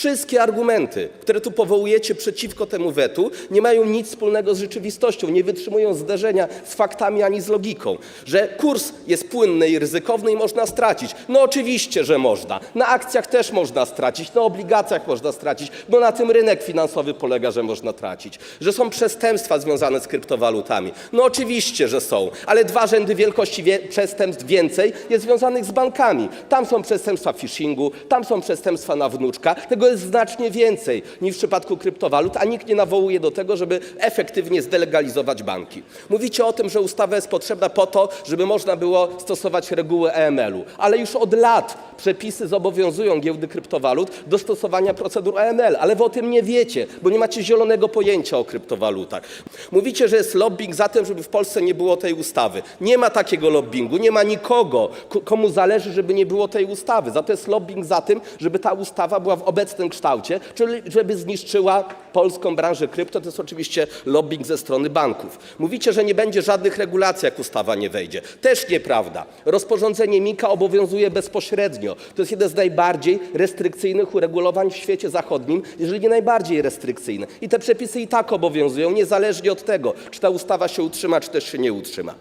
Wszystkie argumenty, które tu powołujecie przeciwko temu wetu, nie mają nic wspólnego z rzeczywistością, nie wytrzymują zderzenia z faktami ani z logiką. Że kurs jest płynny i ryzykowny i można stracić. No oczywiście, że można. Na akcjach też można stracić, na obligacjach można stracić, bo na tym rynek finansowy polega, że można tracić. Że są przestępstwa związane z kryptowalutami. No oczywiście, że są, ale dwa rzędy wielkości wie- przestępstw więcej jest związanych z bankami. Tam są przestępstwa phishingu, tam są przestępstwa na wnuczka. Tego jest znacznie więcej niż w przypadku kryptowalut, a nikt nie nawołuje do tego, żeby efektywnie zdelegalizować banki. Mówicie o tym, że ustawa jest potrzebna po to, żeby można było stosować reguły EML-u, ale już od lat przepisy zobowiązują giełdy kryptowalut do stosowania procedur EML, ale wy o tym nie wiecie, bo nie macie zielonego pojęcia o kryptowalutach. Mówicie, że jest lobbying za tym, żeby w Polsce nie było tej ustawy. Nie ma takiego lobbingu, nie ma nikogo, komu zależy, żeby nie było tej ustawy. Za to jest lobbying za tym, żeby ta ustawa była w obecnym kształcie, czyli żeby zniszczyła polską branżę krypto. To jest oczywiście lobbying ze strony banków. Mówicie, że nie będzie żadnych regulacji, jak ustawa nie wejdzie. Też nieprawda. Rozporządzenie MiKA obowiązuje bezpośrednio. To jest jeden z najbardziej restrykcyjnych uregulowań w świecie zachodnim, jeżeli nie najbardziej restrykcyjne. I te przepisy i tak obowiązują, niezależnie od tego, czy ta ustawa się utrzyma, czy też się nie utrzyma.